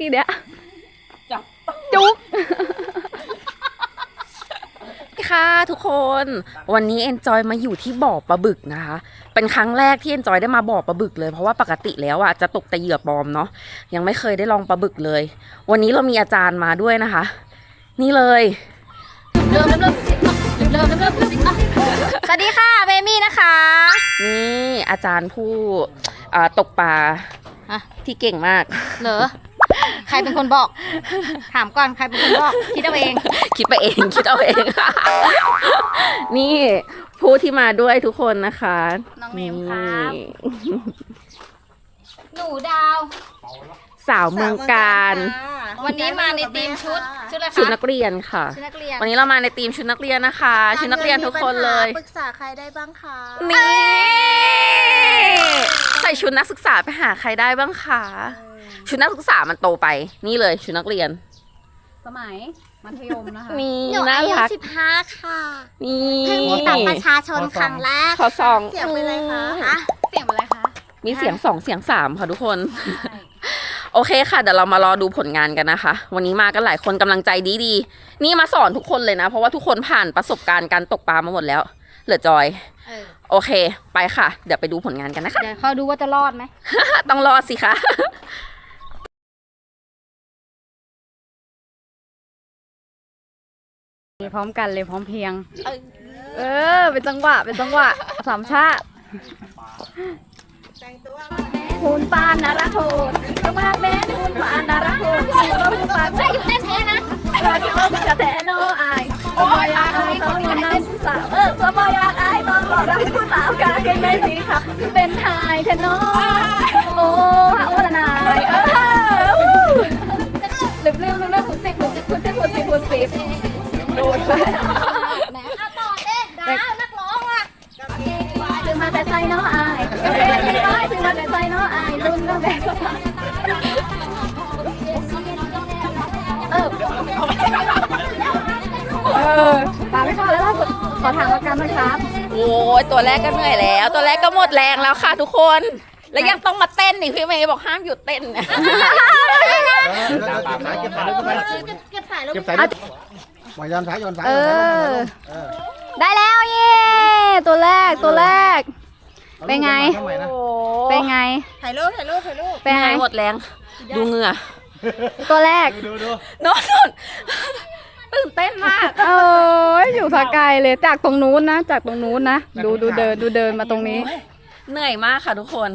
ทีเนี้ยจับจุ๊บค่ะทุกคนวันนี้เอนจอยมาอยู่ที่บ่อปลาบึกนะคะ เป็นครั้งแรกที่เอนจอยได้มาบ่อปลาบึกเลยเพราะว่าปกติแล้วอะจะตกแต่เหยื่อปลอมเนาะยังไม่เคยได้ลองปลาบึกเลย วันนี้เรามีอาจารย์มาด้วยนะคะ นี่เลยสวัสดีค่ะเบมี่นะคะนี่อาจารย์ผู้อ่าตกปลาฮะที่เก่งมากเหรอ ใครเป็นคนบอก ถามก่อนใครเป็นคนบอกคิดเอาเอง คิดไปเองคิดเอาเอง นี่ผู้ที่มาด้วยทุกคนนะคะน้องเนมครับ นี่หนูดาว สาวเมืองการ วันนี้มาในทีมชุดชุดอะไรชุดคะนักเรียนค่ะ ชุดนักเรียนวันนี้เรามาในทีมชุดนักเรียนนะคะ ชุดนักเรียนทุกคนเลย ปรึกษาใครได้บ้างคะนี่ ใส่ชุดนักศึกษาไปหาใครได้บ้างคะ ชุดนักศึกษามันโตไป นี่เลยชุดนักเรียน สมัยมัธยมนะคะนี่หนูน่าอายุรักสิบห้าค่ะนี่เพิ่งมีบัตรประชาชนครั้งแรกขอสองเสียงเป็นไรคะฮะเสียงอะไรคะมีเสียงสองเสียงสามค่ะทุกคน โอเคค่ะ เดี๋ยวเรามารอดูผลงานกันนะคะ วันนี้มากันหลายคนกำลังใจดีๆ นี่มาสอนทุกคนเลยนะ เพราะว่าทุกคนผ่านประสบการณ์การตกปลามาหมดแล้ว เหลือจอยเออโอเค ไปค่ะ เดี๋ยวไปดูผลงานกันนะคะ เดี๋ยวเขาดูว่าจะรอดไหม ต้องรอดสิคะ พร้อมกันเลยพร้อมเพรียง เออ เป็นจังหวะ เป็นจังหวะ สามชาติคูณปานนารักโหดลงมาแม่คูณปานนารักโหดเราคูณปานใช่อยู่เต้นแท้นะเราที่เราจะแต่โนอายสมอยากอายต้องมีน้ำสาวเออสมอยากอายต้องหล่อรักผู้สาวกางเกงในสีขาวเป็นไทยเทนอโอ้ฮะโอ้ละนายเออ แหมเอาต่อเต้นดาวนักร้องอะถึงมาแต่ใจเนาะอายก็เป็นยังไงถึงมาแต่ใจเนาะอายรุ่นน้องแบบเออเออตาไม่เข้าแล้วล่าสุดขอถามอาการหนะครับโอ้ยตัวแรกก็เหนื่อยแล้ว ตัวแรกก็หมดแรงแล้วค่ะทุกคน แล้วยังต้องมาเต้นอีกพี่เมย์บอกห้ามหยุดเต้นตามสายเก็บสายลูกไปเก็บสายแล้วเก็บสาย ลูกมายอนสายยอนสายเอย้อนสายอเออได้แล้วเย้ตัวแรกตัวแรกเป็นไงอาลูกมาทำมนะเป็นไงถ่ายรูปถ่ายรูปถ่ายรูปเป็นเหไงนื่อยหมดแรง ดูเหงื่อตัวแรก ดูดูโนนโนนตื่นเต้นมาก โอ้ยอยู่สกายเลยจากตรงนู้นนะ จากตรงนู้นนะ ดูดูเดินดูเดินมาตรงนี้ เหนื่อยมากค่ะทุกคน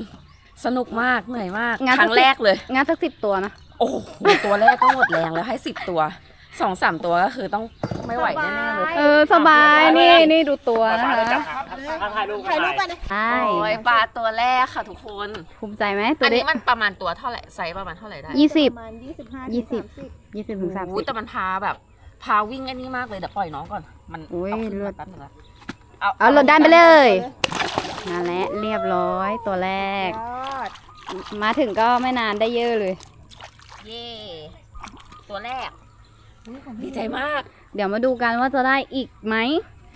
สนุกมากเหนื่อยมาก งั้น ครั้งแรกเลย งั้นสักสิบตัวนะ โอ้โหตัวแรกก็หมดแรงแล้วให้สิบตัว สองสามตัวก็คือต้องไม่ไหวแน่ๆเลยเออสบายนี่นี่ดูตัวนะคะถ่ายรูปไปเลยใช่โอ้ยปลาตัวแรกค่ะทุกคนภูมิใจไหมตัอัวนนี้นี้มันประมาณตัวเท่าไหร่ไซส์ประมาณเท่าไหร่ได้ยี่สิบประมาณยี่สิบห้ายี่สิบถึงยี่สิบถึงสามโอ้สิยบแต่มันพาแบบพาวิ่งไอ้นี่มากเลยเดี๋ยวปล่อยน้องก่อน มันโอ้ยเอาขึ้นเลือมาดแป๊บนึงละเอาหล่นด้านไปเลยนั่นแหละเรียบร้อยตัวแรก ยอดมาถึงก็ไม่นานได้เยอะเลย เย่ตัวแรก ดีใจมาก เดี๋ยวมาดูกันว่าจะได้อีกไหม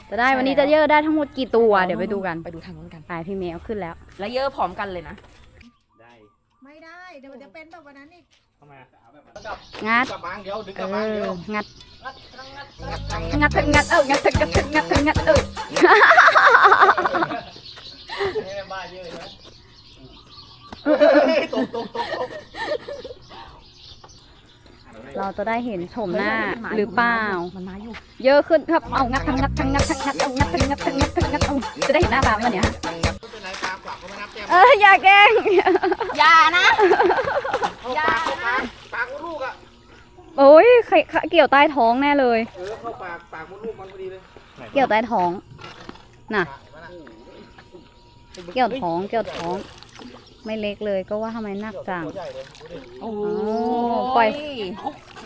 จะได้ใช่วันนี้แล้วจะเยอะได้ทั้งหมดกี่ตัว เดี๋ยวไปดูกัน ไปดูทางนู้นกัน ไปพี่เมย์เอาขึ้นแล้ว แล้วเยอะพร้อมกันเลยนะไม่ได้ เดี๋ยวมันจะเป็นแบบวันนั้นอีกงัดกลับมาเดี๋ยวดึงเอกลับมาเดี๋ยวองัดงัดทางงัดงัดเอองัด งัดงัดงัดงัดงัดเออบ้าเยอะนะตกตกตกตก เราจะได้เห็นชมหน้าหรือเปล่า มันมาอยู่ เยอะขึ้นครับ เอางัดทั้งงัดทั้งงัดทั้งงัดเอางัดทั้งงัดทั้งงัดทั้งงัดเอาจะได้เห็นหน้าตามันเนี่ยไม่เป็นไรปลาขวากเขาไม่นับแต้มเอออย่าแกล้งอย่านะเข้าปากเข้าปากปากมดลูกอะโอ้ยใครใครเกี่ยวใต้ท้องแน่เลย เออเข้าปากปากมดลูกมันพอดีเลยเกี่ยวใต้ท้อง น่ะ เกี่ยวท้อง เกี่ยวท้อง ไม่เล็กเลยก็ว่าทำไมหนักจัง ตัวใหญ่เลยดูดิโอ้ปล่อย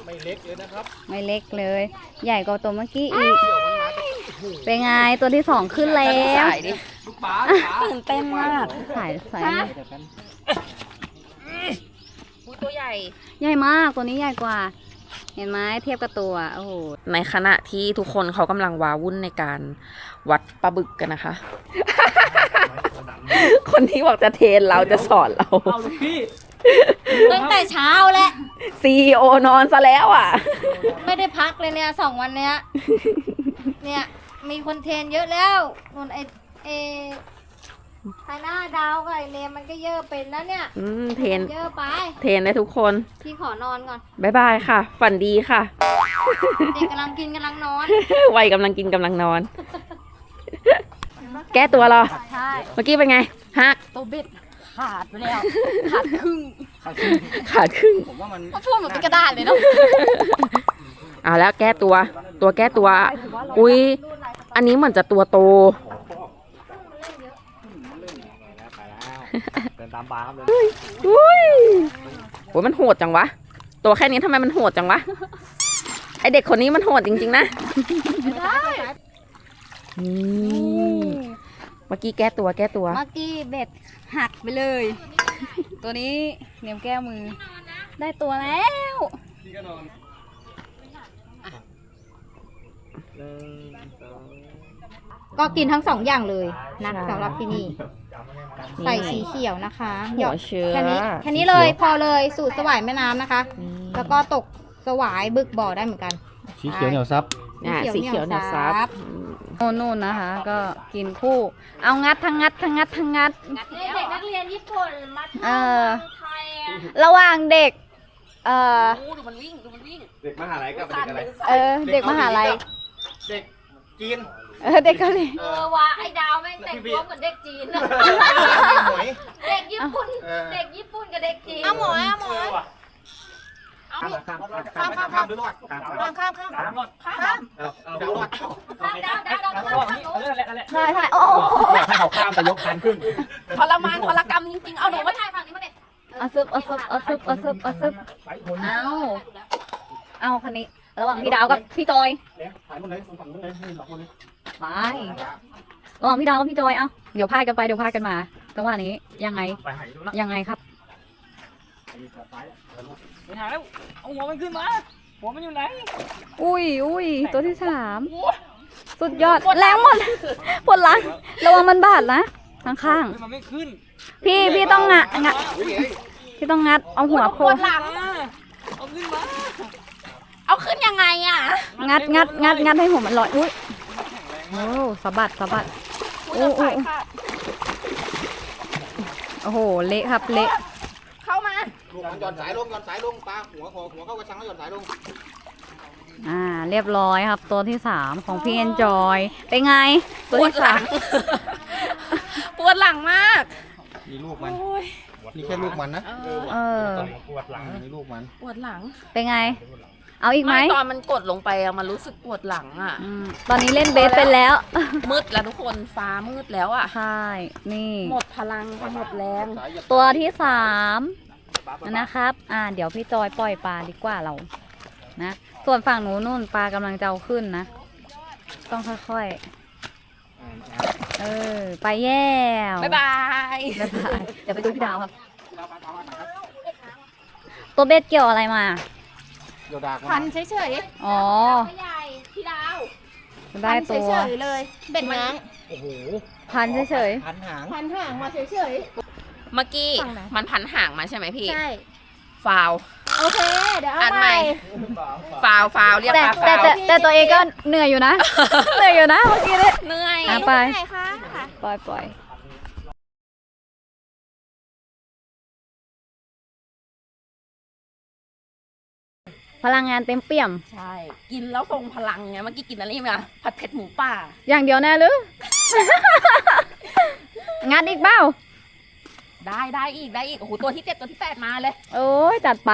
ไม่เล็กเลยนะครับไม่เล็กเลย ใหญ่กว่าตัวเมื่อกี้อีกเกี่ยวมันมาจะโอ้โหเป็นไงตัวที่สองขึ้นแล้วสายดิตื่นเต้นมากสายสายอุ้ยตัวใหญ่ ใหญ่มากตัวนี้ใหญ่กว่า เห็นไหมเทียบกับตัวโอ้โหในขณะที่ทุกคนเขากำลังว้าวุ่นในการวัดปลาบึกกันนะคะ คนที่บอกจะเทรนเราจะสอนเรา เอาลูกพี่ตั้งแต่เช้าแล้ว ซีโอนอนซะแล้วอะ ไม่ได้พักเลยเนี่ยสองวันเนี้ย เนี่ยมีคนเทรนเยอะแล้วนนไอเอไฮหน้าดาวกับไอเลมมันก็เยอะเป็นแล้วเนี่ย อืมเทรนเยอะไป เทรนได้ทุกคน พี่ขอนอนก่อน บ๊ายบายค่ะ ฝันดีค่ะ เด็กกำลังกินกำลังนอน วัยกำลังกินกำลังนอน แก้ตัวเหรอ ใช่เมื่อกี้เป็นไงฮักตัวเบ็ดขาดไปแล้วขาดครึ่งขาดครึ่งผมว่ามันเขาพูดเหมือนเป็นกระดาษเลยเนาะเอาแล้วแก้ตัว ตัวแก้ตัว อุ้ยอันนี้เหมือนจะตัวโตเดินตามปลาครับเลยอุ้ยโอ้ยมันโหดจังวะ ตัวแค่นี้ทำไมมันโหดจังวะ ไอเด็กคนนี้มันโหดจริง ๆ นะนี่ เมื่อกี้แก้ตัวแก้ตัว เมื่อกี้เบ็ดหักไปเลย ตัวนี้เนียมแก้วมือ ได้ตัวแล้วพี่ก็นอนหนึ่งสองก็กินทั้งสองอย่างเลยนะใช่สำหรับที่นี่ ใส่สีเขียวนะคะหยหัอวดเชื้อแค่นี้แค่นี้เลยพอเลยสูตรสวายแม่น้ำนะคะนี่แล้วก็ตกสวายบึกบ่อได้เหมือนกัน สีเขียวเหนียวซับอะสีเขียวเนี่ยซับ โน่นนู่นนะคะ ก็กินคู่ เอางัดทั้งงัดทั้งงัดทั้งงัด เด็กนักเรียนญี่ปุ่นมาเออระหว่างเด็ก เอ่อดูมันวิ่งดูมันวิ่งเด็กมหาลัยกับเด็กอะไร เออเด็กมหาลัยเด็กจีนเออเด็กเกาหลีเออว่ะไอ้ดาวแม่งแต่งตัวเหมือนเด็กจีนอะหมวยเด็กญี่ปุ่น เออเด็กญี่ปุ่นกับเด็กจีนเอาหมวยเอาหมวย ข้ามข้ามข้ามข้ามข้ามด้วยข้ามข้ามข้ามข้ามข้ามข้ามเอาเอาดาวรอดดาวดาวดาวดาวดาวใช่ใช่โอ้โหอยากให้เขาข้ามแต่ยกคันขึ้นทรมานทรกรรมจริงๆ เอาหนูเอามามาถ่ายฝั่งนี้มาเด็กเอาซึบเอาซึบเอาซึบเอาซึบเอาซึบเอาเอาคันนี้ ระหว่างพี่ดาวกับพี่จอยถ่ามดเลยฝั่งนู้นเลยนี่สองคนเลยไประหว่างพี่ดาวกับพี่จอย เอาเดี๋ยวพายกันไป เดี๋ยวพายกันมาจังหวะนี้ ยังไงไปหายดูนะยังไงครับ ไปหาแล้วเอาหัวมันขึ้นมาหัวมันอยู่ไหนอุ้ยอุ้ยตัวที่สามสุดยอดแรงหมดปวดหลังระวังมันบาดนะข้างมันไม่ขึ้นๆพี่พี่ต้องงะงะพี่ต้องงัดเอาหัวโผล่หลังเอาขึ้นมาเอาขึ้นยังไงอะ งัดงัดงัดงัดให้หัวมันลอยอุ้ยโอ้สะบัดสะบัดโอ้โอ้โอ้โหเละครับเละเข้ามา ลูกมันหย่อนสายลงหย่อนสายลงปลาหัวคอหัวเข้ากระชังแล้วหย่อนสายลงอ่า เรียบร้อยครับ ตัวที่สามของพี่เอนจอย เป็นไง ตัวปวดที่หลัสางมปวดหลังมากมีลูกมันนี่แค่ลูกมันนะเออ ปวดหลังมีลูกมันปวดหลังเป็นไง เอาอีกไหมไม่ตอนมันกดลงไปอะมันรู้สึกปวดหลังอะอืมตอนนี้เล่นเบสเป็นแล้ว มืดแล้วทุกคนฟ้ามืดแล้วอะใช่ นี่ หมดพลังหมดแรง ตัวที่สาม นะครับ อ่า เดี๋ยวพี่จอยปล่อยปลาดีกว่าเรา นะ ส่วนฝั่งหนูนู่นปลากำลังจะเอาขึ้นนะ ต้องค่อยๆ เออ ไปแย่วบ๊ายบายบ๊ายบาย เดี๋ยวไปดูพี่ดาวครับ ตัวเบ็ดเกี่ยวอะไรมาเดี๋ยวดากพันเฉยอ๋อใหญ่พี่ดาวๆได้พันตัวเฉยๆเลย เบ็ดง้างโอ้โหพันเฉยพันหาง พันห่างมาเฉย เมื่อกี้ฝั่งไหน มันพันห่างมาใช่ไหมพี่ๆใช่ ฟาวโอเค เดี๋ยวเอาอันใหใหม่ ม่ ฟาวฟาวเรียกแต่ปลาแต่ฟาวแต่แต่ตัวเองก็เหนื่อยอยู่นะ เหนื่อยอยู่นะเมื่อกี้เนี่ย เหนื่อย อะ ไป ไหนคะปล่อยปล่อยพลังงานเต็มเปี่ยม ใช่ กินแล้วทรงพลังไง เมื่อกี้กินอะไรมาผัดเผ็ดหมูป่า อย่างเดียวแน่หรือ งัดอีกเบ้า ได้ได้อีกได้อีกโอ้โหตัวที่เจ็ดตัวที่แปดมาเลยโอ้ยจัดไป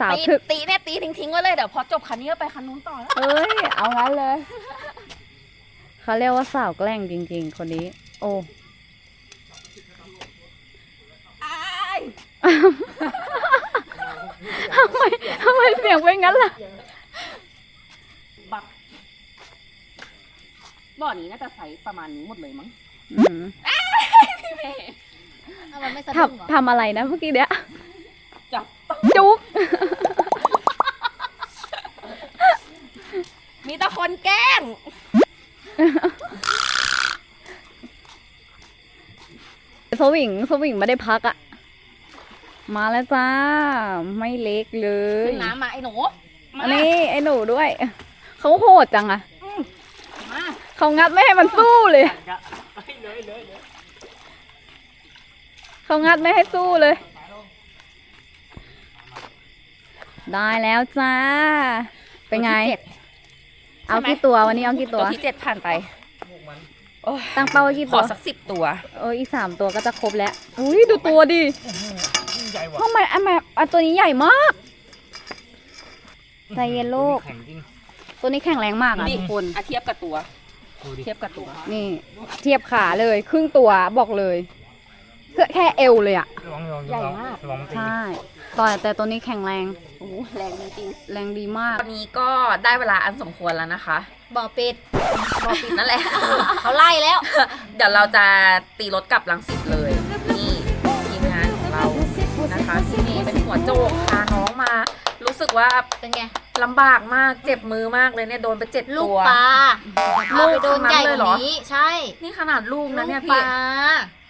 สาวตีถึกตีเนี่ยตีทิ้งทิ้งๆไว้เลยเดี๋ยวพอจบคันนี้ก็ไปคันนู้นต่อแล้วเอ้ย เอางั้นเลยเขาเรียกว่าสาวแกล้งจริง ๆ คนนี้ โอ้อ้ายทำไมทำไมเสียงเป็นงั้นล่ะบักบ่อนี้น่าจะใสประมาณนี้หมดเลยมั้ง อืมมันไม่สะดุ้งเหรอทำทำอะไรนะเมื่อกี้เนี้ยจับจุ๊บมีแต่คนแกล้ง สวิงสวิงไม่ได้พักอะมาแล้วจ้า ไม่เล็กเลยขึ้นน้ำมาไอ้หนู มาอันนี้ไอ้หนูด้วย เขาโหดจังอะมาเขางัดไม่ให้มันสู้เลย เขางัดไม่ให้สู้เลย ได้แล้วจ้า เป็นไงตัวที่จ็ดเอากี่ตัววันนี้เอากี่ตัตัววที่เจ็ดผ่านไป ตั้งเป้าไว้กี่ขตัอว สักสิบตัว เอออีกสามตัวก็จะครบแล้ว อุ้ยดูตัวดิใหญ่ว่ะทำไมอันแบบอันตัวนี้ใหญ่มาก ใจเย็นลูก แข็งจริงตัวนี้แข็งแรงมากอะดิทุกคน อะเทียบกับตัว ดูดิเทียบกับตัว นี่เทียบขาเลย ครึ่งตัวบอกเลยแค่แค่เอวเลยอะระวังระวังใหญ่มากระวังตีใช่ต่อแต่ตัวนี้แข็งแรงโอ้โหแรงจริงแรงดีมากๆตอนนี้ก็ได้เวลาอันสมควรแล้วนะคะ บ่อปิดบอปิดนั่นแหละ เขาไล่แล้ว เดี๋ยวเราจะตีรถกลับลังสิตเลย นี่ทีมงานของเรานะคะพี่เมย์เป็นหัวโจกพาน้องมา รู้สึกว่าเป็นไง ลำบากมากเจ็บมือมากเลยเนี่ยโดนไปเจ็ดลูกตัว ปลาลูกเอาไปโดนใหญ่ทั้งนั้นเลยเหรกอว่านี้ใช่นี่ขนาดลูกนะเนี่ยลูกปพี่ลา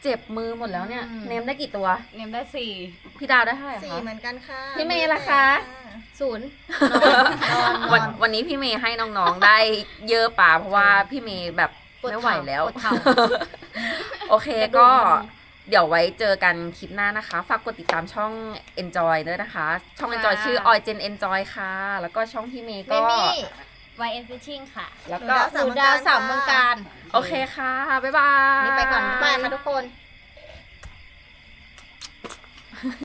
เจ็บมือหมดแล้วเนี่ย อืม เนมได้กี่ตัว เนมได้สี่พี่ดาวได้เท่าไหร่สี่คะ เหมือนกันค่ะพี่เมย์ล่ะคะ ศูนย์วันวันนี้พี่เมย์ให้น้องๆ ได้เยอะป่าเพราะว่าพี่เมย์แบบปวดไม่ไหวเข่าแล้ว ปวดเข่า โอเคก็ เดี๋ยวไว้เจอกันคลิปหน้านะคะ ฝากกดติดตามช่อง Enjoy ด้วยนะคะ ช่อง Enjoy ชื่อ o i g e n Enjoy ค่ะ แล้วก็ช่องพี่เมย์เมก็ มี่ YN Fishing ค่ะแล้วก็ หนูดาวสามเมืองการ โอเคค่ะ บ๊ายบาย นี่ไปก่อนบ๊ายบายค่ะทุกคนบ